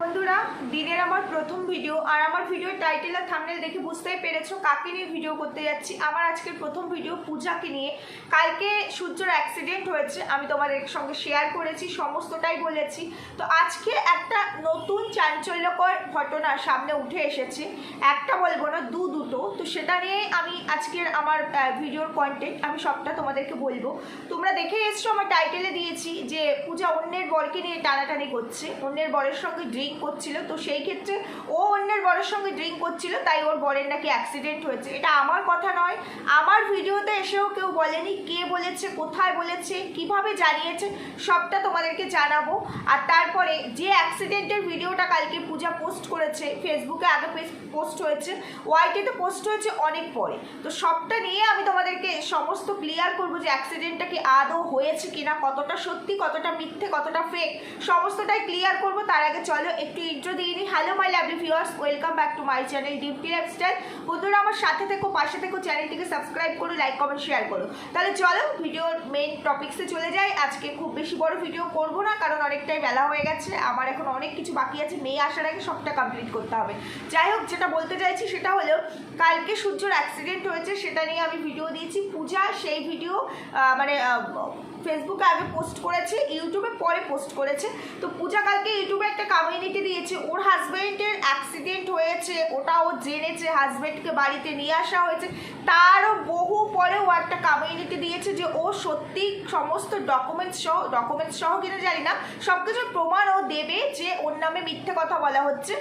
বন্ধুরা, দিনের আমার প্রথম ভিডিও আর আমার ভিডিওর টাইটেল আর থামনেল দেখে বুঝতেই পেরেছ কাকে নিয়ে ভিডিও করতে যাচ্ছি। আমার আজকের প্রথম ভিডিও পূজাকে নিয়ে। কালকে সূর্যর অ্যাক্সিডেন্ট হয়েছে, আমি তোমাদের সঙ্গে শেয়ার করেছি, সমস্তটাই বলেছি। তো আজকে একটা নতুন চাঞ্চল্যকর ঘটনা সামনে উঠে এসেছে। একটা বলব না, দু দুটো। তো সেটা নিয়ে আমি আজকের আমার ভিডিওর কন্টেন্ট আমি সবটা তোমাদেরকে বলব। তোমরা দেখে এসছো, আমার টাইটেলে দিয়েছি যে, পূজা অন্যের বরকে নিয়ে টানাটানি করছে। অন্যের বরের সঙ্গে ড্রিঙ্ক করছিল। তো সেই ক্ষেত্রে ও অন্যের বরের সঙ্গে ড্রিঙ্ক করছিল, তাই ওর বরের নাকি অ্যাক্সিডেন্ট হয়েছে। এটা আমার কথা নয়। আমার ভিডিওতে এসেও কেউ বলেনি কে বলেছে, কোথায় বলেছে, কীভাবে জানিয়েছে, সবটা তোমাদেরকে জানাব। আর তারপরে যে অ্যাক্সিডেন্টের ভিডিওটা কালকে পূজা পোস্ট করেছে ফেসবুকে আগে পোস্ট হয়েছে ওয়াইটিতে পোস্ট হয়েছে অনেক পরে। তো সবটা নিয়ে আমি তোমাদেরকে সমস্ত ক্লিয়ার করব যে অ্যাক্সিডেন্টটা কি আদৌ হয়েছে কিনা, কতটা সত্যি, কতটা মিথ্যে, কতটা ফেক সমস্তটাই ক্লিয়ার করব। তার আগে চলো একটু ইন্ট্রো দিয়ে নিই hello my lovely viewers welcome back to my channel Dimpi lifestyle বন্ধুরা, আমার সাথে থেকো, পাশে থেকো চ্যানেলটিকে সাবস্ক্রাইব করো লাইক কমেন্ট শেয়ার করো। তাহলে চলো, ভিডিওর মেন টপিক্সে চলে যাই। আজকে খুব বেশি বড় ভিডিও করব না, কারণ অনেকটাই বেলা হয়ে গেছে। আমার এখন অনেক কিছু বাকি আছে মেয়ে আসার আগে সবটা কমপ্লিট করতে হবে। যাই হোক, যেটা বলতে চাইছি সেটা হলো, কালকে সূর্যর অ্যাক্সিডেন্ট হয়েছে, সেটা নিয়ে আমি ভিডিও দিয়েছি। পূজা, সেই ভিডিও মানে ফেসবুকে আগে পোস্ট করেছে ইউটিউবে পরে পোস্ট করেছে। তো পূজা কালকে ইউটিউবে একটা কমিউনিটি দিয়েছে, ওর হাজব্যান্ডের অ্যাক্সিডেন্ট হয়েছে, ওটা ও জেনেছে হাজব্যান্ডকে বাড়িতে নিয়ে আসা হয়েছে। তারও বহু পরে ও একটা কমিউনিটি দিয়েছে যে ও সত্যি সমস্ত ডকুমেন্টস সহ ডকুমেন্টস সহ কিনা জানি না সব কিছুর প্রমাণ ও দেবে যে ওর নামে মিথ্যে কথা বলা হচ্ছে।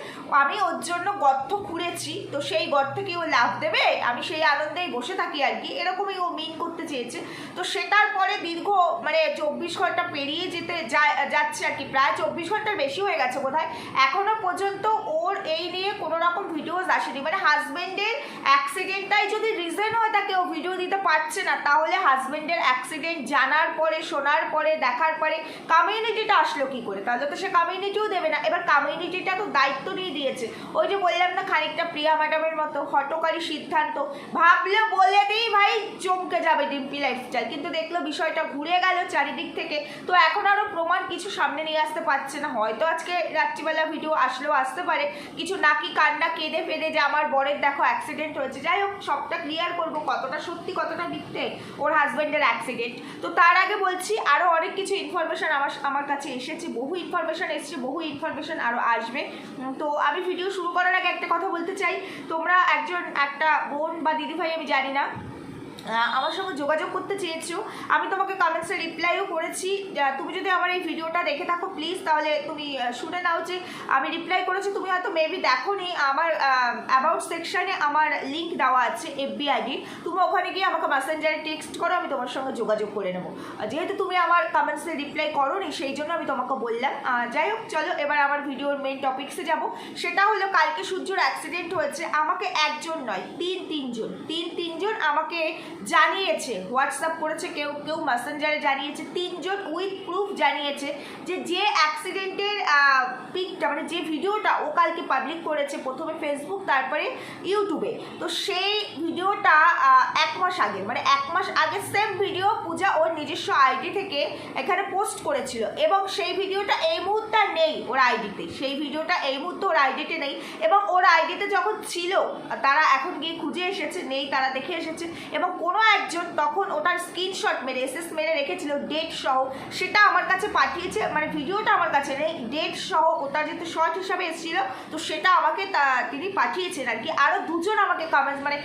আমি ওর জন্য গর্ত খুঁড়েছি, তো সেই গর্ত কি ও লাভ দেবে? আমি সেই আনন্দেই বসে থাকি আর কি। এরকমই ও মিন করতে চেয়েছে। তো সেটার পরে দীর্ঘ মানে চব্বিশ ঘণ্টা পেরিয়ে যেতে যাচ্ছে আর কি। প্রায় চব্বিশ ঘণ্টার বেশি হয়ে গেছে বোধ এখনও পর্যন্ত ওর এই নিয়ে কোনো রকম ভিডিওস আসেনি। মানে হাজবেন্ডের অ্যাক্সিডেন্টটাই যদি রিজন হয় তাকে ও ভিডিও দিতে পারছে না, তাহলে হাজবেন্ডের অ্যাক্সিডেন্ট জানার পরে, শোনার পরে, দেখার পরে কমিউনিটিটা আসলো কি করে? তাহলে তো সে কমিউনিটিও দেবে না। এবার কমিউনিটিটা তো দায়িত্ব নিয়ে দিয়েছে। ওই যে বললাম না খানিকটা প্রিয়া ম্যাডামের মতো, হটকারী সিদ্ধান্ত। ভাবলে বলে দিই ভাই চমকে যাবে ডিম্পি লাইফস্টাইল কিন্তু দেখল বিষয়টা ঘুরে গেল চারিদিক থেকে। তো এখন আরও প্রমাণ কিছু সামনে নিয়ে আসতে পারছে না। হয়তো আজকে রাত্রিবেলা ভিডিও আসলেও আসতে পারে। কিছু নাকি কান্না কেঁদে ফেদে যে আমার বরের দেখো অ্যাক্সিডেন্ট হয়েছে। যাই হোক, সবটা ক্লিয়ার করব কতটা সত্যি, কতটা মিথ্যে ওর হাজব্যান্ডের অ্যাক্সিডেন্ট তো তার আগে বলছি আরও অনেক কিছু ইনফরমেশন আমার আমার কাছে এসেছে। বহু ইনফরমেশন এসেছে, বহু ইনফরমেশন আরও আসবে। তো আমি ভিডিও শুরু করার আগে একটা কথা বলতে চাই। তোমরা একজন একটা বোন বা দিদিভাই, আমি জানি না আমার সঙ্গে যোগাযোগ করতে চেয়েছো। আমি তোমাকে কমেন্টসে রিপ্লাইও করেছি। তুমি যদি আমার এই ভিডিওটা দেখে থাকো প্লিজ তাহলে তুমি শুনে নাও যে আমি রিপ্লাই করেছি। তুমি হয়তো মেবি দেখো নি আমার অ্যাবাউট সেকশানে আমার লিঙ্ক দেওয়া আছে এফবি আইডি তুমি ওখানে গিয়ে আমাকে মেসেঞ্জারে টেক্সট করো, আমি তোমার সঙ্গে যোগাযোগ করে নেব। যেহেতু তুমি আমার কমেন্টসে রিপ্লাই করো নি সেই জন্য আমি তোমাকে বললাম। যাই হোক, চলো, এবার আমার ভিডিওর মেইন টপিক্সে যাব। সেটা হলো, কালকে সূর্যর অ্যাক্সিডেন্ট হয়েছে। আমাকে একজন নয়, তিন, তিনজন তিন, তিনজন আমাকে জানিয়েছে হোয়াটসঅ্যাপ করেছে, কেউ কেউ মেসেঞ্জারে জানিয়েছে, তিনজন উইথ প্রুফ জানিয়েছে যে যে অ্যাক্সিডেন্টের পিকটা মানে যে ভিডিওটা ও কালকে পাবলিক করেছে, প্রথমে ফেসবুক তারপরে ইউটিউবে তো সেই ভিডিওটা এক মাস আগে মানে এক মাস আগে সেম ভিডিও পূজা ওর নিজস্ব আইডি থেকে এখানে পোস্ট করেছিল এবং সেই ভিডিওটা এই মুহূর্তে নেই ওর আইডিতে সেই ভিডিওটা এই মুহূর্তে ওর আইডিতে নেই এবং ওর আইডিতে যখন ছিল, তারা এখন গিয়ে খুঁজে এসেছে, নেই, তারা দেখে এসেছে এবং কোনো একজন তখন ওটার স্ক্রিনশট মেরে এসএস মেরে রেখেছিল ডেট সহ, সেটা আমার কাছে পাঠিয়েছে মানে ভিডিওটা আমার কাছে নেই ডেট সহ ওটা যেহেতু শর্ট হিসাবে এসেছিল, তো সেটা আমাকে তিনি পাঠিয়েছেন আর কি। আরও দুজন আমাকে কমেন্টস মানে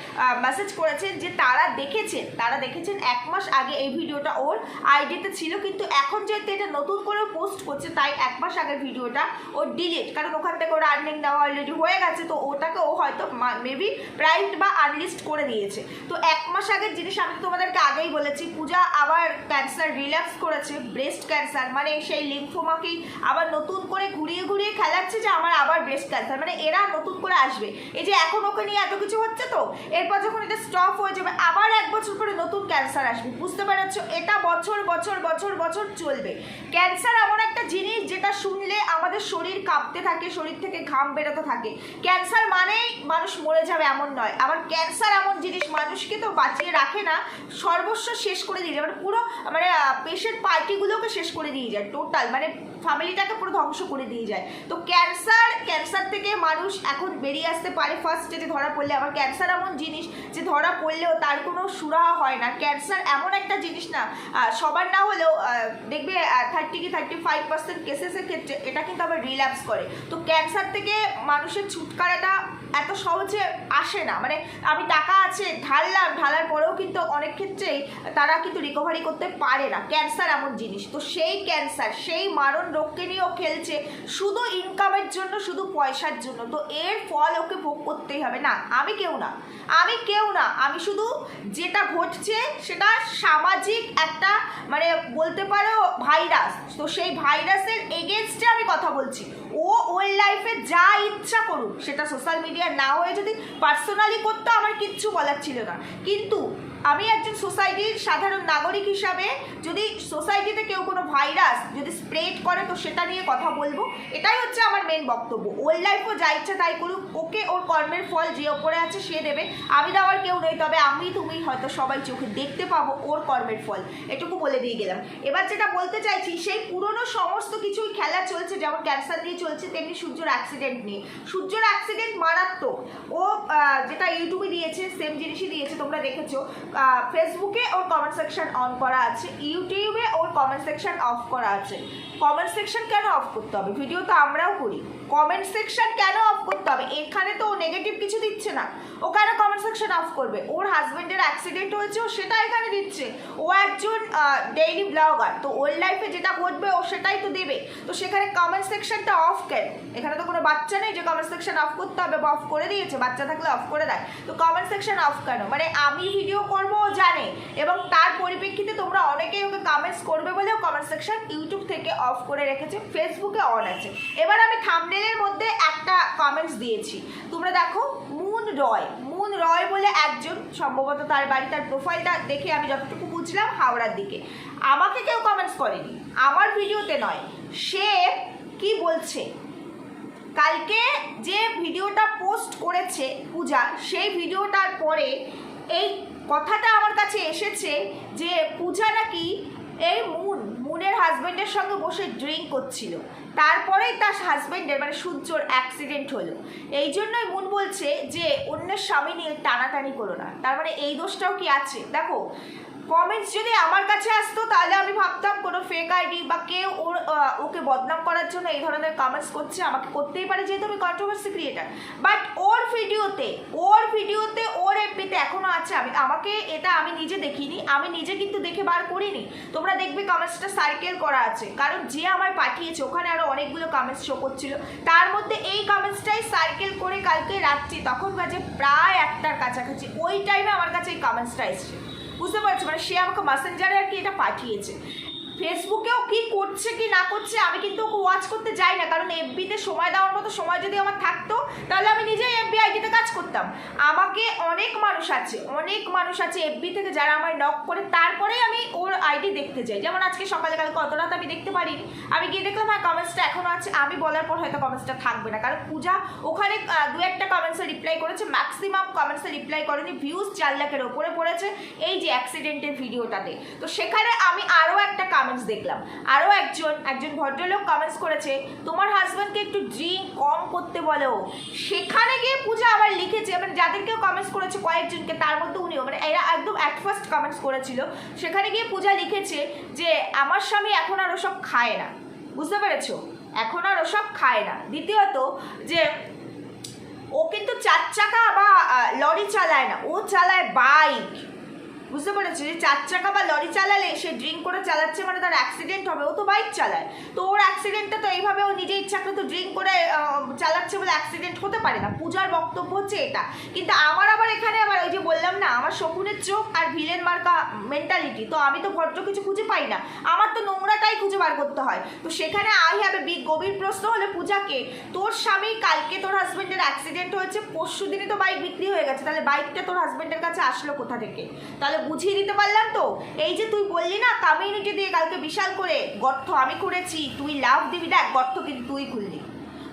মেসেজ করেছেন যে তারা দেখেছেন তারা দেখেছেন এক মাস আগে এই ভিডিওটা ওর আইডিতে ছিল, কিন্তু এখন যেহেতু এটা নতুন করে পোস্ট করছে, তাই এক মাস আগের ভিডিওটা ও ডিলিট কারণ ওখান থেকে ওর আর্নিং দেওয়া অলরেডি হয়ে গেছে, তো ওটাকে ও হয়তো মেবি প্রাইভেট বা আনলিস্ট করে দিয়েছে। তো এক মাস আগের জিনিস আমি তোমাদেরকে আগেই বলেছি, পূজা আবার ক্যান্সার রিল্যাক্স করেছে ব্রেস্ট ক্যান্সার মানে সেই লিম্ফোমাকেই আবার নতুন করে ঘুরিয়ে ঘুরিয়ে খেলাচ্ছে যে আমার আবার ব্রেস্ট ক্যান্সার মানে এরা নতুন করে আসবে। এই যে এখন ওকে নিয়ে এত কিছু হচ্ছে তো, এরপর যখন এটা স্টপ হয়ে যাবে, আবার এক বছর পরে নতুন ক্যান্সার আসবে, বুঝতে পারছ? এটা বছর বছর বছর বছর চলবে। ক্যান্সার এমন একটা জিনিস যেটা শুনলে আমাদের শরীর কাঁপতে থাকে, শরীর থেকে ঘাম বেরোতে থাকে। ক্যান্সার মানেই মানুষ মরে যাবে এমন নয়, আবার ক্যান্সার এমন জিনিস মানুষকে তো বাঁচিয়ে রাখে না, সর্বস্ব শেষ করে দিয়ে যায়। মানে পুরো মানে পেশেন্ট পার্টিগুলোকে শেষ করে দিয়ে যায় টোটাল মানে ফ্যামিলিটাকে পুরো ধ্বংস করে দিয়ে যায়। তো ক্যান্সার ক্যান্সার থেকে মানুষ এখন বেরিয়ে আসতে পারে ফার্স্ট যেটা ধরা পড়লে। আবার ক্যান্সার এমন জিনিস যে ধরা পড়লেও তার কোনো সুরাহা হয় না। ক্যান্সার এমন একটা জিনিস না সবার না হলেও দেখবে থার্টি কি থার্টি ফাইভ পার্সেন্ট কেসেসের ক্ষেত্রে এটা কিন্তু আবার রিল্যাপস করে। তো ক্যান্সার থেকে মানুষের ছুটকারাটা এত সহজে আসে না। মানে আমি টাকা আছে, ঢাললাম, ঢালার পরেও কিন্তু অনেক ক্ষেত্রেই তারা কিন্তু রিকভারি করতে পারে না। ক্যান্সার এমন জিনিস। তো সেই ক্যান্সার সেই মারণ রোগকে নিয়েও খেলছে। শুধু ইনকামের জন্য, শুধু পয়সার জন্য। তো এর ফল ওকে ভোগ করতেই হবে। না, আমি কেউ না। আমি কেউ না। আমি শুধু যেটা ঘটছে, সেটা সামাজিক একটা মানে বলতে পারো ভাইরাস তো সেই ভাইরাসের এগেনস্টে আমি কথা বলছি। ও ওর লাইফে যা ইচ্ছা করুক, সেটা সোশ্যাল মিডিয়া না হয়ে যদি পার্সোনালি করতো, আমার কিচ্ছু বলার ছিল না। কিন্তু আমি একজন সোসাইটির সাধারণ নাগরিক হিসাবে যদি সোসাইটিতে কেউ কোনো ভাইরাস যদি স্প্রেড করে, তো সেটা নিয়ে কথা বলব। এটাই হচ্ছে আমার মেন বক্তব্য। ওর লাইফও যা ইচ্ছা তাই করুক, ওকে ওর কর্মের ফল যে ওপরে আছে সে দেবে। আমি দেওয়ার কেউ নেই, তবে আমি তুমি হয়তো সবাই চোখে দেখতে পাবো ওর কর্মের ফল। এটুকু বলে দিয়ে গেলাম। এবার যেটা বলতে চাইছি, সেই পুরনো সমস্ত কিছুই খেলা চলছে, যেমন ক্যান্সার নিয়ে চলছে, তেমনি সূর্যর অ্যাক্সিডেন্ট নিয়ে। সূর্যর অ্যাক্সিডেন্ট মারাত্মক। ও যেটা ইউটিউবে দিয়েছে সেম জিনিসই দিয়েছে, তোমরা দেখেছ। ফেসবুকে ওর কমেন্ট সেকশন অন করা আছে ইউটিউবে ওর কমেন্ট সেকশন অফ করা আছে। কমেন্ট সেকশন কেন অফ করতে হবে? ভিডিও তো আমরাও করি। কমেন্ট সেকশন কেন অফ করতে হবে? এখানে তো ও নেগেটিভ কিছু দিচ্ছে না। ও কেন কমেন্ট সেকশন অফ করবে? ওর হাজবেন্ডের অ্যাক্সিডেন্ট হয়েছে, ও সেটা এখানে দিচ্ছে। ও একজন ডেইলি ব্লগার তো ওর লাইফে যেটা ঘটবে, ও সেটাই তো দেবে। তো সেখানে কমেন্ট সেকশনটা অফ কেন? এখানে তো কোনো বাচ্চা নেই যে কমেন্ট সেকশন অফ করতে হবে বা অফ করে দিয়েছে, বাচ্চা থাকলে অফ করে দেয়। তো কমেন্ট সেকশন অফ কেন? মানে আমি ভিডিও করব, ও জানে। এবং তার পরিপ্রেক্ষিতে তোমরা অনেকেই ওকে কমেন্টস করবে বলেও কমেন্ট সেকশন ইউটিউব থেকে অফ করে রেখেছে ফেসবুকে অন আছে। এবার আমি থামনেলের মধ্যে একটা কমেন্টস দিয়েছি। তোমরা দেখো মুন রয় মুন রয় বলে একজন, সম্ভবত তার বাড়ি, তার প্রোফাইলটা দেখে আমি যতটুকু বুঝলাম হাওড়ার দিকে। আমাকে কেউ কমেন্টস করেনি। আমার ভিডিওতে নয়। সে কি বলছে? কালকে যে ভিডিওটা পোস্ট করেছে পূজা, সেই ভিডিওটার পরে এই কথাটা আমার কাছে এসেছে যে পূজা নাকি এই মুন মুনের হাজবেন্ডের সঙ্গে বসে ড্রিঙ্ক করছিল। তারপরেই তার হাজব্যান্ডের মানে সূর্যর অ্যাক্সিডেন্ট হলো। এই জন্যই মুন বলছে যে, অন্যের স্বামী নিয়ে টানাটানি করো না। তার মানে এই দোষটাও কি আছে? দেখো কমেন্টস যদি আমার কাছে আসতো, তাহলে আমি ভাবতাম কোনো ফেক আইডি বা কেউ ওর ওকে বদনাম করার জন্য এই ধরনের কমেন্টস করছে, আমাকে করতেই পারে যেহেতু আমি কন্ট্রোভার্সি ক্রিয়েটার বাট ওর ভিডিওতে ওর ভিডিওতে, ওর এফবিতে এখনও আছে, আমি, আমাকে এটা আমি নিজে দেখিনি, আমি নিজে কিন্তু দেখে বার করিনি। তোমরা দেখবে কমেন্টসটা সার্কেল করা আছে। কারণ যে আমায় পাঠিয়েছে, ওখানে আরও অনেকগুলো কমেন্টস শো করছিল। তার মধ্যে এই কমেন্টসটাই সার্কেল করে কালকে রাত্রি, তখন বাজে প্রায় একটার কাছাকাছি। ওই টাইমে আমার কাছে এই কমেন্টসটা এসছে। বুঝতে পারছ? মানে সে আমাকে মাসেঞ্জারে আর কি এটা পাঠিয়েছে। ফেসবুকেও কি করছে, কি না করছে, আমি কিন্তু ওকে ওয়াচ করতে যাই না। কারণ এফবিতে সময় দেওয়ার মতো সময় যদি আমার থাকতো, তাহলে আমি নিজেই এফবি আইডিতে কাজ করতাম। আমাকে অনেক মানুষ আছে, অনেক মানুষ আছে এফবি থেকে যারা আমায় নক করে, তারপরেই আমি ওর আইডি দেখতে যাই। যেমন আজকে সকালে কালকে অত রাত আমি দেখতে পারিনি। আমি গিয়ে দেখলাম হ্যাঁ কমেন্টসটা এখনও আছে। আমি বলার পর হয়তো কমেন্টসটা থাকবে না। কারণ পূজা ওখানে দু একটা কমেন্টসে রিপ্লাই করেছে। ম্যাক্সিমাম কমেন্টসে রিপ্লাই করেনি। ভিউজ চার লাখের ওপরে পড়েছে। এই যে অ্যাক্সিডেন্টের ভিডিওটাতে তো সেখানে আমি আরও একটা কমেন্টস দেখলাম। আরও একজন একজন ভদ্রলোক কমেন্টস করেছে, তোমার হাজব্যান্ডকে একটু ড্রিঙ্ক কম করতে বলো। সেখানে গিয়ে পূজা আবার লিখেছে মানে যাদেরকেও কমেন্টস করেছে কয়েকজনকে, তার মধ্যে উনিও মানে এরা একদম অ্যাট ফার্স্ট কমেন্টস করেছিল। সেখানে গিয়ে পূজা লিখেছে যে, আমার স্বামী এখন আর ওসব খায় না। বুঝতে পেরেছ? এখন আর ওসব খায় না। দ্বিতীয়ত, যে, ও কিন্তু চার চাকা বা লরি চালায় না, ও চালায় বাইক বুঝতে পেরেছ, যে চার চাকা বা লরি চালালে সে ড্রিঙ্ক করে চালাচ্ছে মানে তার অ্যাক্সিডেন্ট হবে, ও তো বাইক চালায়। তো ওর অ্যাক্সিডেন্টটা তো এইভাবে ও নিজে ইচ্ছাকৃত ড্রিঙ্ক করে চালাচ্ছে বলে অ্যাক্সিডেন্ট হতে পারে না। পূজার বক্তব্য হচ্ছে এটা। কিন্তু আমার আবার এখানে আবার ওই যে বললাম না, আমার শকুনের চোখ আর ভিলেন মার্কা মেন্টালিটি তো আমি তো ভদ্র কিছু খুঁজে পাই না। আমার তো নোংরাটাই খুঁজে বার করতে হয়। তো সেখানে আই হ্যাভ এ বিগ গভীর প্রশ্ন হলো, পূজাকে, তোর স্বামী কালকে তোর হাজবেন্ডের অ্যাক্সিডেন্ট হয়েছে পরশু দিনই তো বাইক বিক্রি হয়ে গেছে, তাহলে বাইকটা তোর হাজবেন্ডের কাছে আসলো কোথা থেকে? তাহলে বুঝিয়ে দিতে পারলাম তো? এই যে তুই বললি না কমিউনিটি দিয়ে কালকে বিশাল করে গর্ত আমি করেছি, তুই লাভ দিবি, দেখ, গর্ত কিন্তু তুই খুললি।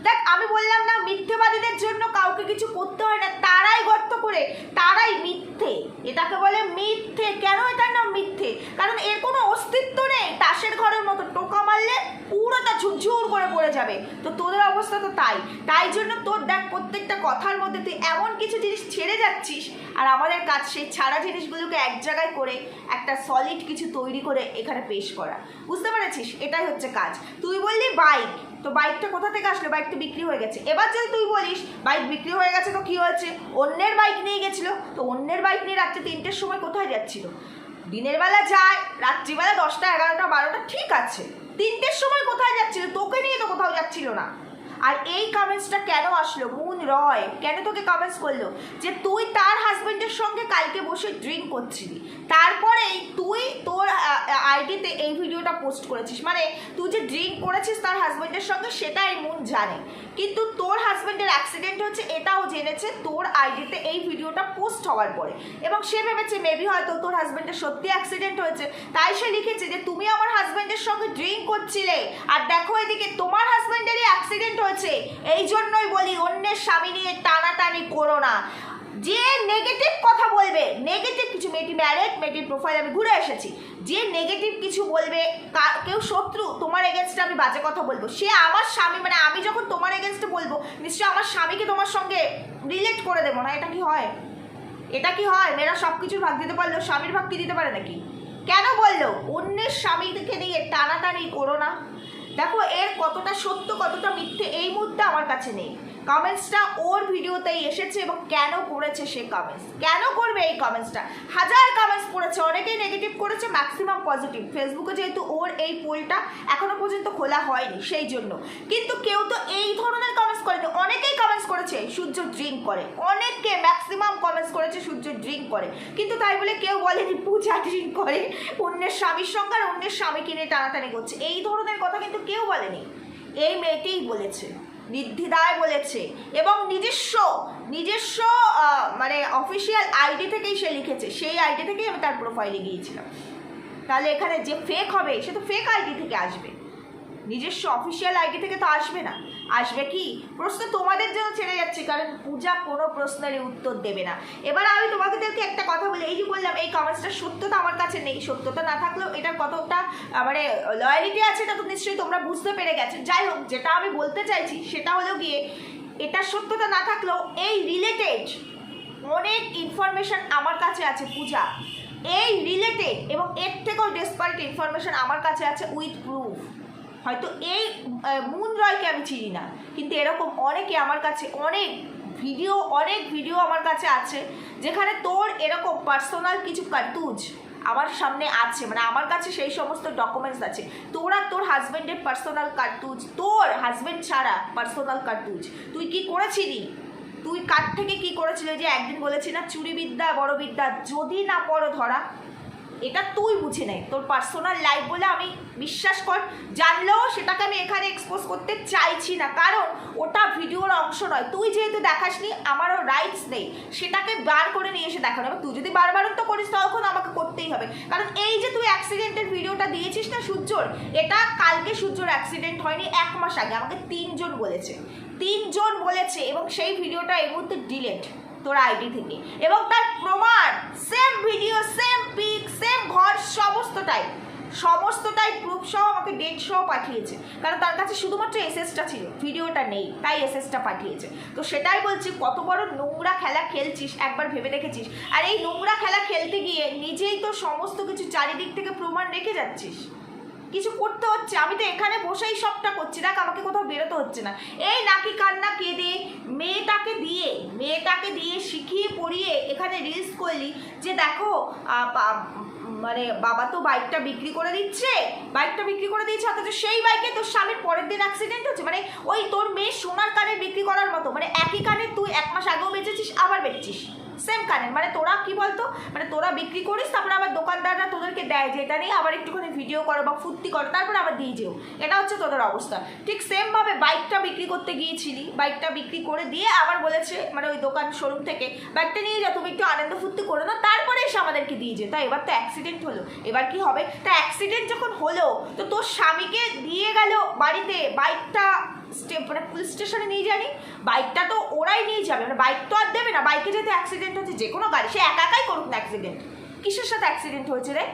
দেখ, আমি বললাম না, মিথ্যেবাদীদের জন্য কাউকে কিছু করতে হয় না, তারাই গর্ত করে, তারাই মিথ্যে। এটাকে বলে মিথ্যে। কেন এটার নাম মিথ্যে? কারণ এর কোনো অস্তিত্ব নেই তাসের ঘরের মতো টোকা মারলে পুরোটা ঝুরঝুর করে পড়ে যাবে। তো তোদের অবস্থা তো তাই। তাই জন্য তোর দেখ, প্রত্যেকটা কথার মধ্যে তুই এমন কিছু জিনিস ছেড়ে যাচ্ছিস, আর আমাদের কাজ সেই ছাড়া জিনিসগুলোকে এক জায়গায় করে একটা সলিড কিছু তৈরি করে এখানে পেশ করা। বুঝতে পেরেছিস? এটাই হচ্ছে কাজ। তুই বললি বাইক তো বাইকটা কোথা থেকে আসলো? বাইকটা বিক্রি হয়ে গেছে। এবার যদি তুই বলিস বাইক বিক্রি হয়ে গেছে, তো কি হয়েছে? অন্যের বাইক নিয়ে গেছিল। তো অন্যের বাইক নিয়ে রাত্রে তিনটের সময় কোথায় যাচ্ছিল? দিনের বেলা যায়, রাত্রিবেলা দশটা, এগারোটা, বারোটা, ঠিক আছে। তিনটের সময় কোথায় যাচ্ছিল? তোকে নিয়ে তো কোথাও যাচ্ছিল না। আর এই কমেন্টসটা কেন আসলো? মুন রয়। কেন তোকে কমেন্টস করল? যে তুই তার হাজবেন্ডের সঙ্গে কালকে বসে ড্রিঙ্ক করছিলি। তারপরেই তুই তোর আইডিতে এই ভিডিওটা পোস্ট করেছিস। মানে তুই যে ড্রিঙ্ক করেছিস তার হাজবেন্ডের সঙ্গে সেটা এই মুন জানে। কিন্তু তোর হাজবেন্ডের অ্যাক্সিডেন্ট হচ্ছে এটাও জেনেছে তোর আইডিতে এই ভিডিওটা পোস্ট হওয়ার পরে। এবং সে ভেবেছে মেবি হয়তো তোর হাজবেন্ডের সত্যি অ্যাক্সিডেন্ট হয়েছে। তাই সে লিখেছে যে, তুমি আমার হাজবেন্ডের সঙ্গে ড্রিঙ্ক করছিলে। আর দেখো এদিকে, তোমার হাজবেন্ডেরই অ্যাক্সিডেন্ট হয়েছে। এই জন্যই বলি অন্যের স্বামী নিয়ে টানাটানি করো না। যে নেগেটিভ কথা বলবে নেগেটিভ কিছু মেয়েটি ম্যারেড মেয়েটির প্রোফাইল আমি ঘুরে এসেছি। যে নেগেটিভ কিছু বলবে কেউ শত্রু তোমার এগেনস্টে আমি বাজে কথা বলব। সে আমার স্বামী মানে আমি যখন তোমার এগেনস্টে বলব, নিশ্চয়ই আমার স্বামীকে তোমার সঙ্গে রিলেট করে দেবো না। এটা কি হয়? এটা কি হয়? মেয়েরা সব কিছুর ভাগ দিতে পারলেও স্বামীর ভাগ কি দিতে পারে নাকি? কেন বলল? অন্যের স্বামীকে নিয়ে টানাটানি করো না। দেখো এর কতটা সত্য কতটা মিথ্যে এই মুহূর্তে আমার কাছে নেই। কমেন্টসটা ওর ভিডিওতেই এসেছে এবং কেন করেছে সে কমেন্টস কেন করবে এই কমেন্টসটা হাজার কমেন্টস করেছে অনেকেই নেগেটিভ করেছে ম্যাক্সিমাম পজিটিভ ফেসবুকে যেহেতু ওর এই পোলটা এখনও পর্যন্ত খোলা হয়নি, সেই জন্য। কিন্তু কেউ তো এই ধরনের কমেন্টস করেনি। অনেকেই কমেন্টস করেছে, সূর্য ড্রিঙ্ক করে। অনেককে ম্যাক্সিমাম কমেন্টস করেছে, সূর্য ড্রিঙ্ক করে। কিন্তু তাই বলে কেউ বলেনি পূজা ড্রিঙ্ক করে, অন্যের স্বামীর সঙ্গে আর অন্যের স্বামী কিনে টানাটানি করছে। এই ধরনের কথা কিন্তু কেউ বলেনি। এই মেয়েটিই বলেছে। নির্দ্বিধায় বলেছে এবং নিজস্ব নিজস্ব মানে অফিসিয়াল আইডি থেকেই সে লিখেছে। সেই আইডি থেকেই আমি তার প্রোফাইলে গিয়েছিলাম। তাহলে এখানে যে ফেক হবে, সে তো ফেক আইডি থেকে আসবে। নিজস্ব অফিসিয়াল আইডি থেকে তো আসবে না। আসবে কি? প্রশ্ন তোমাদের জন্য ছেড়ে যাচ্ছে, কারণ পূজা কোনো প্রশ্নেরই উত্তর দেবে না। এবার আমি তোমাদেরকে একটা কথা বলি, এই যে বললাম, এই কমেন্টসটা সত্যতা আমার কাছে নেই। সত্যতা না থাকলেও এটার কতটা মানে লয়ালিটি আছে এটা তো নিশ্চয়ই তোমরা বুঝতে পেরে গেছো। যাই হোক, যেটা আমি বলতে চাইছি সেটা হলো গিয়ে এটার সত্যতা না থাকলেও এই রিলেটেড অনেক ইনফরমেশন আমার কাছে আছে পূজা। এই রিলেটেড এবং এর থেকেও ডেসপারেট ইনফরমেশন আমার কাছে আছে উইথ প্রুফ হয়তো এই মুন রয়কে আমি চিনি না। কিন্তু এরকম অনেকে আমার কাছে অনেক ভিডিও অনেক ভিডিও আমার কাছে আছে, যেখানে তোর এরকম পার্সোনাল কিছু কার্তুজ আমার সামনে আছে। মানে আমার কাছে সেই সমস্ত ডকুমেন্টস আছে। তোরা তোর হাজব্যান্ডের পার্সোনাল কার্তুজ তোর হাজব্যান্ড ছাড়া পার্সোনাল কার্তুজ তুই কি করেছিলি? তুই কার থেকে কি করেছিলি? যে একদিন বলেছি না চুরি বিদ্যা বড় বিদ্যা যদি না পড়ো ধরা এটা তুই বুঝে নে। তোর পার্সোনাল লাইফ বলে আমি বিশ্বাস কর, জানলেও সেটাকে আমি এখানে এক্সপোজ করতে চাইছি না। কারণ ওটা ভিডিওর অংশ নয়। তুই যেহেতু দেখাসনি, আমারও রাইটস নেই। সেটাকে বার করে নিয়ে এসে দেখানো এবার তুই যদি বারবার তো করিস, তখন আমাকে করতেই হবে। কারণ এই যে তুই অ্যাক্সিডেন্টের ভিডিওটা দিয়েছিস না সূর্যর, এটা কালকে সূর্যর অ্যাক্সিডেন্ট হয়নি, এক মাস আগে। আমাকে তিনজন বলেছে। তিনজন বলেছে এবং সেই ভিডিওটা এই মুহূর্তে ডিলেট তোর আইডি থেকে। এবং তার প্রমাণ same video same pic same ঘর, সমস্তটাই। সমস্তটাই প্রুফ সহ আমাকে ডেট সহ পাঠিয়েছে। কারণ তার কাছে শুধুমাত্র এসএসটা ছিল ভিডিওটা নেই, তাই এসএসটা পাঠিয়েছে। তো সেটাই বলছি, কত বড় নোংরা খেলা খেলছিস, একবার ভেবে দেখেছিস? আর এই নোংরা খেলা খেলতে গিয়ে নিজেই তো সমস্ত কিছু চারিদিক থেকে প্রমাণ রেখে যাচ্ছিস। কিছু করতে হচ্ছে, আমি তো এখানে বসেই সবটা করছি। দেখ, আমাকে কোথাও বেরোতে হচ্ছে না। এই নাকি কান্না কেঁদে মেয়েটাকে দিয়ে মেয়েটাকে দিয়ে শিখিয়ে পড়িয়ে এখানে রিলস করলি যে দেখো মানে বাবা তো বাইকটা বিক্রি করে দিচ্ছে বাইকটা বিক্রি করে দিয়েছে, অথচ সেই বাইকে তোর স্বামীর পরের দিন অ্যাক্সিডেন্ট হচ্ছে। মানে ওই তোর মেয়ে সোনার কানে বিক্রি করার মতো মানে একই কানে তুই এক মাস আগেও বেঁচেছিস, আবার বেচছিস। সেম কানের মানে তোরা কি বলতো? মানে তোরা বিক্রি করিস, তারপরে আবার দোকানদাররা তোদেরকে দেয় যে, এটা নিয়ে আবার একটুখানি ভিডিও করো বা ফুর্তি করো, তারপরে আবার দিয়ে যেও। এটা হচ্ছে তোদের অবস্থা। ঠিক সেমভাবে বাইকটা বিক্রি করতে গিয়েছিলি বাইকটা বিক্রি করে দিয়ে আবার বলেছে মানে ওই দোকান শোরুম থেকে বাইকটা নিয়ে যা, তুমি একটু আনন্দ ফুর্তি করে না তারপরে এসে আমাদেরকে দিয়ে যে তাই এবার তো অ্যাক্সিডেন্ট হলো। এবার কি হবে? তা অ্যাক্সিডেন্ট যখন হলো, তো তোর স্বামীকে দিয়ে গেল বাড়িতে বাইকটা মানে পুলিশ স্টেশনে নিয়ে যায়নি। বাইকটা তো ওরাই নিয়ে যাবে। মানে বাইক তো আর দেবে না। বাইকে যেহেতু অ্যাক্সিডেন্ট হচ্ছে যে কোনো গাড়ি। সে একা একাই করুক না অ্যাক্সিডেন্ট কিসের সাথে অ্যাক্সিডেন্ট হয়েছে রে?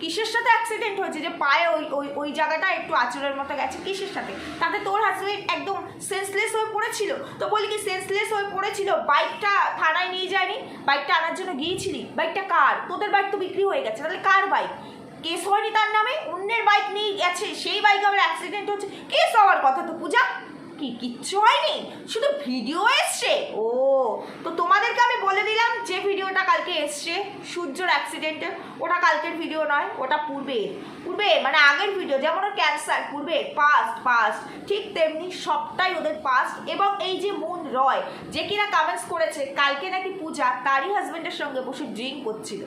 কিসের সাথে অ্যাক্সিডেন্ট হয়েছে যে পায়ে ওই ওই ওই জায়গাটা একটু আচরের মতো গেছে? কিসের সাথে? তাতে তোর হাজবেন্ড একদম সেন্সলেস হয়ে পড়েছিল? তো বলি কি সেন্সলেস হয়ে পড়েছিল? বাইকটা থানায় নিয়ে যায়নি? বাইকটা আনার জন্য গিয়েছিলি? বাইকটা কার? তোদের বাইক তো বিক্রি হয়ে গেছে। তাহলে কার বাইক? কেস হয়নি তার নামে? অন্যের বাইক নিয়ে গেছে। সেই বাইক আবার অ্যাক্সিডেন্ট হচ্ছে। কেস হওয়ার কথা তো, পূজা। কি, কিচ্ছু হয়নি? শুধু ভিডিও এসছে? ও, তো তোমাদেরকে আমি বলে দিলাম যে ভিডিওটা কালকে এসছে, সূর্যর অ্যাক্সিডেন্টের ওটা কালকের ভিডিও নয়, ওটা পূর্বে। পূর্বে মানে আগের ভিডিও যেমন ওর ক্যান্সার পূর্বে পাস্ট পাস্ট ঠিক তেমনি সবটাই ওদের পাস্ট এবং এই যে মুন রয়, যে কিনা কামেন্টস করেছে, কালকে নাকি পূজা, তারই হাজবেন্ডের সঙ্গে বসে ড্রিঙ্ক করছিল।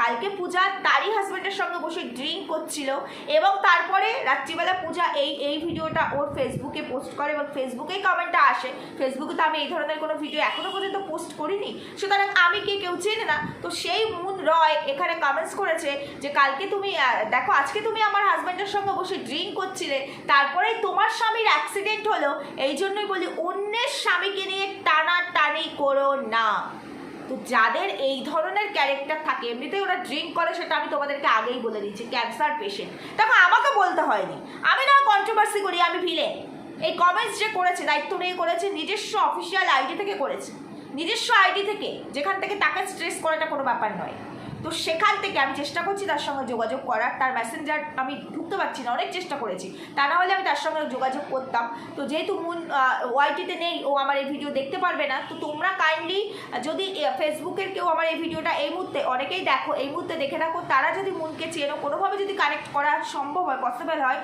কালকে পূজা তারই হাজব্যান্ডের সঙ্গে বসে ড্রিঙ্ক করছিল এবং তারপরে রাত্রিবেলা পূজা এই এই ভিডিওটা ওর ফেসবুকে পোস্ট করে এবং ফেসবুকেই কমেন্টটা আসে। ফেসবুকে তো আমি এই ধরনের কোনো ভিডিও এখনও পর্যন্ত পোস্ট করিনি। সুতরাং আমি কে কেউ চেনে না। তো সেই মুন রয় এখানে কমেন্টস করেছে যে, কালকে তুমি দেখো, আজকে তুমি আমার হাজব্যান্ডের সঙ্গে বসে ড্রিঙ্ক করছিলে। তারপরেই তোমার স্বামীর অ্যাক্সিডেন্ট হলো। এই জন্যই বলি, অন্যের স্বামীকে নিয়ে টানা টানি করো না। তো যাদের এই ধরনের ক্যারেক্টার থাকে, এমনিতেই ওরা ড্রিঙ্ক করে, সেটা আমি তোমাদেরকে আগেই বলে দিচ্ছি ক্যান্সার পেশেন্ট তখন আমাকে বলতে হয়নি। আমি না কন্ট্রোভার্সি করি, আমি ভিলে এই কমেন্টস যে করেছে, দায়িত্ব নিয়ে করেছে, নিজস্ব অফিসিয়াল আইডি থেকে করেছে। নিজস্ব আইডি থেকে, যেখান থেকে তাকে স্ট্রেস করাটা কোনো ব্যাপার নয়। তো সেখান থেকে আমি চেষ্টা করছি তার সঙ্গে যোগাযোগ করার। তার মেসেঞ্জার আমি ঢুকতে পারছি না, অনেক চেষ্টা করেছি। তা না হলে আমি তার সঙ্গে যোগাযোগ করতাম। তো যেহেতু মুন ওয়াইটিতে নেই, ও আমার এই ভিডিও দেখতে পারবে না। তো তোমরা কাইন্ডলি যদি ফেসবুকের কেউ আমার এই ভিডিওটা এই মুহূর্তে, অনেকেই দেখো, এই মুহূর্তে দেখে রাখো তারা যদি মুনকে চেনো, কোনোভাবে যদি কানেক্ট করা সম্ভব হয় পসিবল হয়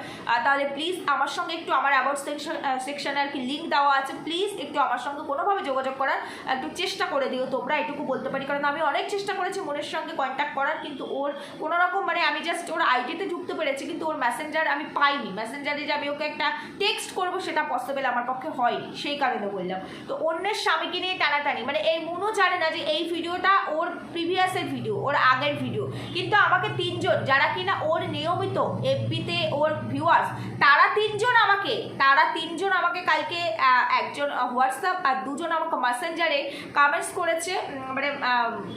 তাহলে প্লিজ আমার সঙ্গে একটু আমার অ্যাবাউট সেকশন সেকশনে আর কি লিঙ্ক দেওয়া আছে। প্লিজ একটু আমার সঙ্গে কোনোভাবে যোগাযোগ করার একটু চেষ্টা করে দিও। তোমরা এটুকু বলতে পারি, কারণ আমি অনেক চেষ্টা করেছি মনের সঙ্গে কন্ট্যাক্ট করার, কিন্তু ওর কোনো রকম মানে আমি জাস্ট ওর আইডিতে ঢুকতে পেরেছি, কিন্তু ওর মেসেঞ্জার আমি পাইনি। মেসেঞ্জারে যে আমি ওকে একটা টেক্সট করব, সেটা পসিবল আমার পক্ষে হয়নি। সেই কারণে বললাম। তো অন্যের স্বামীকে নিয়ে টানাটানি মানে এই মনও জানে না যে এই ভিডিওটা ওর প্রিভিয়াসের ভিডিও ওর আগের ভিডিও কিন্তু আমাকে তিনজন, যারা কিনা ওর নিয়মিত এফবিতে ওর ভিউয়ার্স তারা তিনজন আমাকে, তারা তিনজন আমাকে কালকে একজন হোয়াটসঅ্যাপ আর দুজন আমাকে মেসেঞ্জারে কমেন্টস করেছে মানে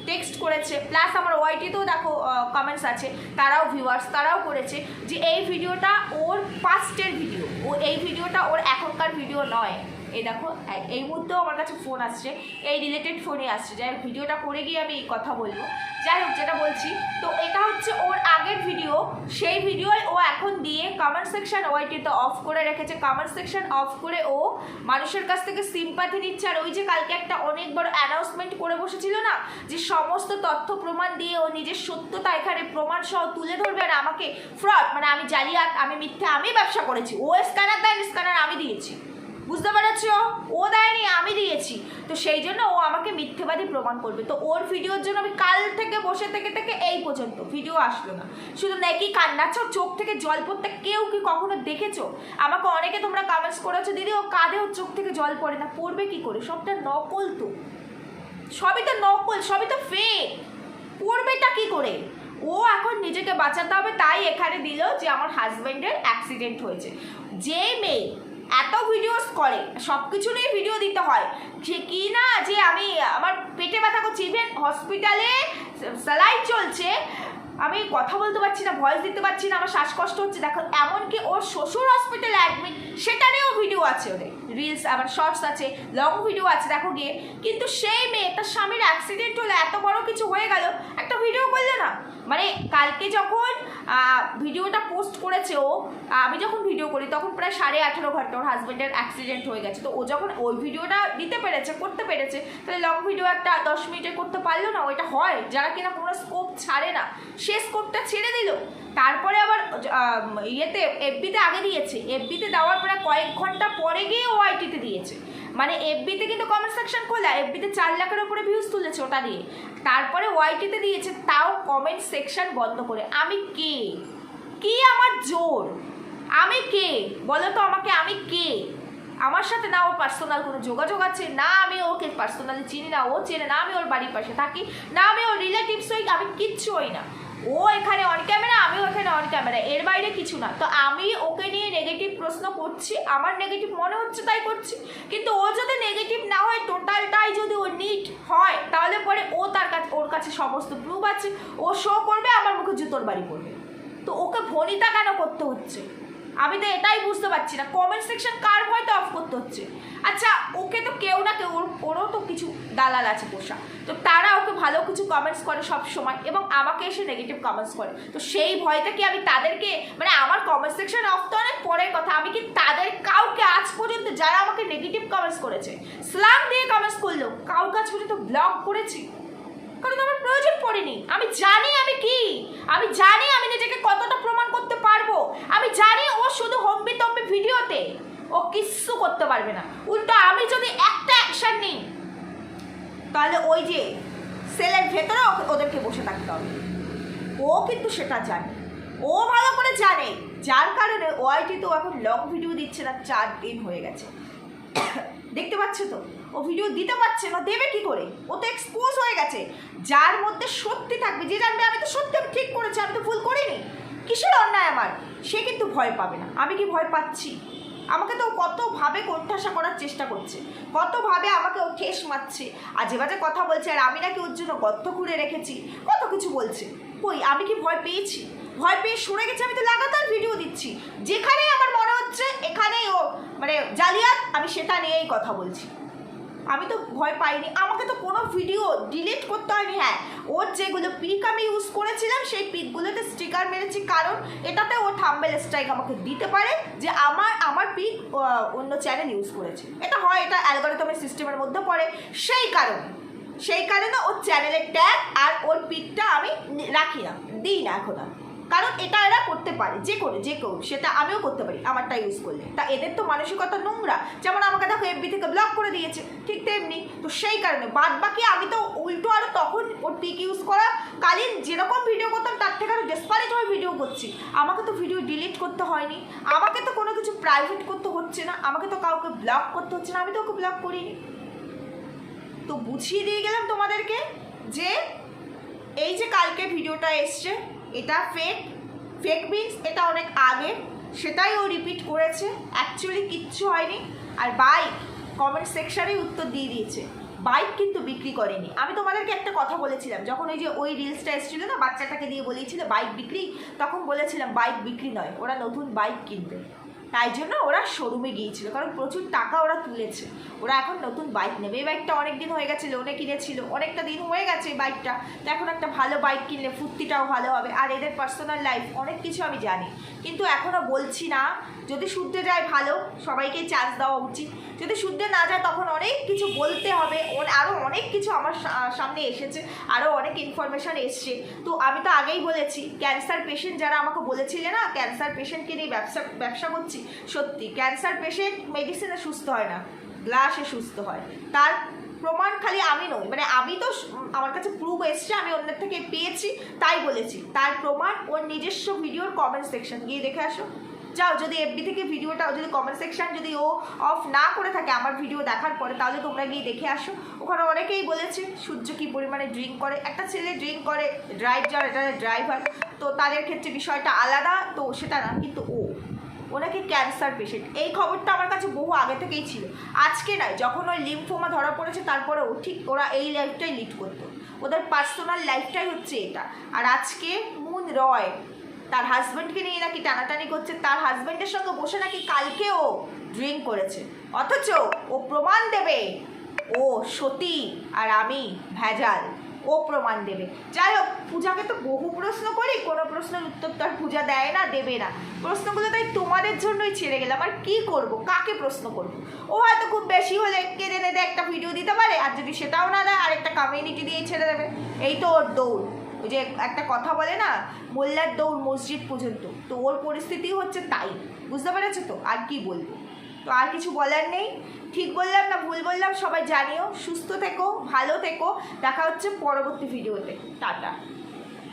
টেক্সট করেছে। প্লাস আমার ওয়াইটিতেও দেখো কমেন্টস আছে। তারাও ভিউয়ার্স তারাও করেছে যে এই ভিডিওটা ওর ফার্স্টের ভিডিও ও এই ভিডিওটা ওর এখনকার ভিডিও নয়। এই দেখো, এই মুহূর্তেও আমার কাছে ফোন আসছে, এই রিলেটেড ফোনে আসছে। যাই ভিডিওটা করে গিয়ে আমি এই কথা বলব। যাই হোক, যেটা বলছি, তো এটা হচ্ছে ওর আগের ভিডিও সেই ভিডিওয় ও এখন দিয়ে কমেন্ট সেকশন ওয়াইটিতে অফ করে রেখেছে। কমেন্ট সেকশন অফ করে ও মানুষের কাছ থেকে সিম্পাথি নিচ্ছে। আর ওই যে কালকে একটা অনেক বড় অ্যানাউন্সমেন্ট করে বসেছিল না, যে সমস্ত তথ্য প্রমাণ দিয়ে ও নিজের সত্যতা এখানে প্রমাণ সহ তুলে ধরবে আর আমাকে ফ্রড মানে আমি জালিয়াত, আমি মিথ্যে, আমি ব্যবসা করেছি। ও স্ক্যানার দেয় স্ক্যানার আমি দিয়েছি। বুঝতে পেরেছ? ও দেয়নি, আমি দিয়েছি। তো সেই জন্য ও আমাকে মিথ্যেবাদী প্রমাণ করবে। তো ওর ভিডিওর জন্য আমি কাল থেকে বসে থেকে থেকে এই পর্যন্ত ভিডিও আসলো না। শুধু নাকি কান্নাচ্ছ চোখ থেকে জল পড়তে কেউ কি কখনো দেখেছ? আমাকে অনেকে তোমরা কমেন্টস করেছ, দিদি, ও কাঁদে, ওর চোখ থেকে জল পড়ে না, পড়বে কি করে? সবটা নকল তো। সবই তো নকল, সবই তো ফেক পড়বেটা কি করে? ও এখন নিজেকে বাঁচাতে হবে, তাই এখানে দিল যে আমার হাজব্যান্ডের অ্যাক্সিডেন্ট হয়েছে। যে মেয়ে এত ভিডিওস করে সব কিছু নিয়ে ভিডিও দিতে হয়। যে কি না যে আমি আমার পেটে ব্যথা করছি ইভেন হসপিটালে স্যালাইন চলছে, আমি কথা বলতে পারছি না ভয়েস দিতে পারছি না, আমার শ্বাসকষ্ট হচ্ছে। দেখো, এমনকি ওর শ্বশুর হসপিটালে অ্যাডমিট সেটা নিয়েও ভিডিও আছে ওদের। রিলস আবার শর্টস আছে লং ভিডিও আছে, দেখো গিয়ে। কিন্তু সেই মেয়ে, তার স্বামীর অ্যাক্সিডেন্ট হলে, এত বড় কিছু হয়ে গেল, একটা ভিডিও করল না। মানে কালকে যখন ভিডিওটা পোস্ট করেছে ও, আমি যখন ভিডিও করি, তখন প্রায় সাড়ে আঠেরো ঘণ্টা ওর হাজব্যান্ডের অ্যাক্সিডেন্ট হয়ে গেছে। তো ও যখন ওই ভিডিওটা দিতে পেরেছে, করতে পেরেছে, তাহলে লং ভিডিও একটা দশ মিনিটে করতে পারল না, ওইটা হয়। যারা কিনা কোনো স্কোপ ছাড়ে না, সে স্কোপটা ছেড়ে দিল। তারপরে আবার ইয়েতে এফবিতে আগে দিয়েছে। এফবিতে দেওয়ার পরে কয়েক ঘণ্টা পরে গিয়ে ও আইটিতে দিয়েছে। মানে এফবিতে কিন্তু কমেন্ট সেকশন খোলা এফবিতে চার লাখের উপরে ভিউজ তুলেছে ওটা দিয়ে। তারপরে ওয়াইটিতে দিয়েছে, তাও কমেন্ট সেকশন বন্ধ করে। আমি কে? কি আমার জোর? আমি কে? বলো তো আমাকে, আমি কে? আমার সাথে না ওর পার্সোনাল কোনো যোগাযোগ আছে, না আমি ওকে পার্সোনালি চিনি, না ও চেনে, না আমি ওর বাড়ির পাশে থাকি, না আমি ওর রিলেটিভস হই, আমি কিচ্ছু হই না। ও এখানে অন ক্যামেরা আমিও এখানে অন ক্যামেরা এর বাইরে কিছু না। তো আমি ওকে নিয়ে নেগেটিভ প্রশ্ন করছি, আমার নেগেটিভ মনে হচ্ছে তাই করছি, কিন্তু ও যদি নেগেটিভ না হয় টোটালটাই যদি ও নিট হয়, তাহলে পরে ও তার কাছে, ওর কাছে সমস্ত প্রুফ আছে, ও শো করবে, আমার মুখে জুতোর বাড়ি করবে তো ওকে ভনিতা কেন করতে হচ্ছে? আমি তো এটাই বুঝতে পারছি না। কমেন্ট সেকশন কার ভয়তে অফ করতে হচ্ছে? আচ্ছা ওকে তো কেউ না কেউ ওরও তো কিছু দালাল আছে পোষা। তো তারা ওকে ভালো কিছু কমেন্টস করে সব সময় এবং আমাকে এসে নেগেটিভ কমেন্টস করে। তো সেই ভয়তে কি আমি তাদেরকে মানে আমার কমেন্ট সেকশন অফ তো অনেক পরের কথা, আমি কি তাদের কাউকে আজ পর্যন্ত যারা আমাকে নেগেটিভ কমেন্টস করেছে স্লাম দিয়ে কমেন্টস করল, কাউকে আজ পর্যন্ত ব্লক করেছি? কারণ আমার প্রয়োজন পড়েনি। আমি জানি আমি কি। আমি জানি আমি নিজেকে কতটা প্রমাণ করতে পারব। আমি জানি ও শুধু হম্বি তম্বি ভিডিওতে ও কিচ্ছু করতে পারবে না। উল্টো আমি যদি একটা অ্যাকশন নিই, তাহলে ওই যে সেলের ভেতরে ওদেরকে বসে থাকতে হবে। ও কিন্তু সেটা জানে। ও ভালো করে জানে। যার কারণে ওআইটি তো এখন লং ভিডিও দিচ্ছে না, চার দিন হয়ে গেছে। দেখতে পাচ্ছ তো? ও ভিডিও দিতে পারছে না, দেবে কি করে? ও তো এক্সপোজ হয়ে গেছে। যার মধ্যে সত্যি থাকবে, যে জানবে আমি তো সত্যি আমি ঠিক করেছি, আমি তো ভুল করিনি। কিসের অন্যায় আমার? সে কিন্তু ভয় পাবে না। আমি কি ভয় পাচ্ছি? আমাকে তো কতভাবে কোণঠাসা করার চেষ্টা করছে, কতভাবে আমাকে ও ঠেস মারছে। আজে বাজে কথা বলছে, আর আমি নাকি ওর জন্য গর্ত খুঁড়ে রেখেছি, কত কিছু বলছে। কই, আমি কি ভয় পেয়েছি? ভয় পেয়ে সরে গেছে, আমি তো লাগাতার ভিডিও দিচ্ছি। যেখানেই আমার মনে হচ্ছে, এখানেই ও মানে জালিয়াত, আমি সেটা নিয়েই কথা বলছি। আমি তো ভয় পাইনি। আমাকে তো কোনো ভিডিও ডিলিট করতে হয়নি। হ্যাঁ ওর যেগুলো পিক আমি ইউজ করেছিলাম, সেই পিকগুলোতে স্টিকার মেরেছি। কারণ এটাতে ও থাম্বেল স্ট্রাইক আমাকে দিতে পারে যে আমার আমার পিক অন্য চ্যানেল ইউজ করেছে। এটা হয়, এটা অ্যালগোরিদমের সিস্টেমের মধ্যে পড়ে। সেই কারণে সেই কারণে ওর চ্যানেলের ট্যাগ আর ওর পিকটা আমি রাখি না, দিই না এখন আর। কারণ এটা এরা করতে পারে, যে করে, যে কেউ সেটা আমিও করতে পারি, আমারটা ইউজ করলে। তা এদের তো মানসিকতা নোংরা। যেমন আমাকে দেখো এফবি থেকে ব্লক করে দিয়েছে, ঠিক তেমনি। তো সেই কারণে বাদ বাকি আমি তো উল্টো আরও তখন ওর পিক ইউজ করা কালীন যেরকম ভিডিও করতাম, তার থেকে আরও ডেসপারেট হয়ে ভিডিও করছি। আমাকে তো ভিডিও ডিলিট করতে হয়নি। আমাকে তো কোনো কিছু প্রাইভেট করতে হচ্ছে না। আমাকে তো কাউকে ব্লক করতে হচ্ছে না। আমি তো ওকে ব্লক করিনি। তো বুঝিয়ে দিয়ে গেলাম তোমাদেরকে যে এই যে কালকে ভিডিওটা এসছে এটা ফেক ফেক মিন্স এটা অনেক আগের, সেটাই ও রিপিট করেছে। অ্যাকচুয়ালি কিচ্ছু হয়নি। আর বাইক কমেন্ট সেকশানেই উত্তর দিয়ে দিয়েছে। বাইক কিন্তু বিক্রি করেনি। আমি তোমাদেরকে একটা কথা বলেছিলাম, যখন ওই যে ওই রিলসটা এসেছিল না, বাচ্চাটাকে দিয়ে বলেছিল বাইক বিক্রি? তখন বলেছিলাম বাইক বিক্রি নয়, ওরা নতুন বাইক কিনবে। তাই জন্য ওরা শোরুমে গিয়েছিল, কারণ প্রচুর টাকা ওরা তুলেছে। ওরা এখন নতুন বাইক নেবে। এই বাইকটা অনেক দিন হয়ে গেছে লোনে কিনেছিল। অনেকটা দিন হয়ে গেছে এই বাইকটা তো এখন একটা ভালো বাইক কিনলে ফুর্তিটাও ভালো হবে। আর এদের পার্সোনাল লাইফ অনেক কিছু আমি জানি। কিন্তু এখনও বলছি না, যদি শুদ্ধে যায় ভালো, সবাইকে চান্স দেওয়া উচিত। যদি শুদ্ধে না যায়, তখন অনেক কিছু বলতে হবে। আরও অনেক কিছু আমার সামনে এসেছে। আরও অনেক ইনফরমেশান এসছে। তো আমি তো আগেই বলেছি ক্যান্সার পেশেন্ট যারা আমাকে বলেছিলে না ক্যান্সার পেশেন্টকে নিয়ে ব্যবসা ব্যবসা করছি সত্যি ক্যান্সার পেশেন্ট মেডিসিনে সুস্থ হয় না। গ্লাসে সুস্থ হয়। তার প্রমাণ খালি আমি নই মানে আমি তো আমার কাছে প্রুফ এসছে, আমি অন্যের থেকে পেয়েছি, তাই বলেছি। তার প্রমাণ ওর নিজস্ব ভিডিওর কমেন্ট সেকশন গিয়ে দেখে আসো। যাও, যদি এফবি থেকে ভিডিওটা, যদি কমেন্ট সেকশন যদি ও অফ না করে থাকে আমার ভিডিও দেখার পরে, তাহলে তোমরা গিয়ে দেখে আসো। ওখানে অনেকেই বলেছে, সূর্য কী পরিমাণে ড্রিঙ্ক করে? একটা ছেলে ড্রিঙ্ক করে ড্রাইভ যার, এটা ড্রাইভার তো তাদের ক্ষেত্রে বিষয়টা আলাদা, তো সেটা না, কিন্তু ও ওনাকে ক্যান্সার পেশেন্ট এই খবরটা আমার কাছে বহু আগে থেকেই ছিল। আজকে নয়, যখন ওই লিম্ফোমা ধরা পড়েছে, তারপরে ও ঠিক ওরা এই লাইফটাই লিড করতো। ওদের পার্সোনাল লাইফটাই হচ্ছে এটা। আর আজকে মুন রয় তার হাজব্যান্ডকে নিয়ে নাকি টানাটানি করছে, তার হাজব্যান্ডের সঙ্গে বসে নাকি কালকে ও ড্রিঙ্ক করেছে। অথচ ও প্রমাণ দেবে, ও সতী আর আমি ভেজাল। ও প্রমাণ দেবে। যাই হোক, পূজাকে তো বহু প্রশ্ন করি, কোনো প্রশ্নের উত্তর তো আর পূজা দেয় না, দেবে না। প্রশ্নগুলো তাই তোমাদের জন্যই ছেড়ে গেলাম, আর কি করব? কাকে প্রশ্ন করব? ও হয়তো খুব বেশি হলে কেঁদে নেদে একটা ভিডিও দিতে পারে, আর যদি সেটাও না দেয় আর একটা কমিউনিটি দিয়ে ছেড়ে দেবে। এই তো ওর দৌড়। ওই যে একটা কথা বলে না, মোল্লার দৌড় মসজিদ পর্যন্ত। তো ওর পরিস্থিতি হচ্ছে তাই। বুঝতে পেরেছ তো? আর কি বলব? তো আর কিছু বলার নেই। ঠিক বললাম না ভুল বললাম, সবাই জানিও, সুস্থ থেকো, ভালো থেকো। দেখা হচ্ছে পরবর্তী ভিডিওতে টাটা।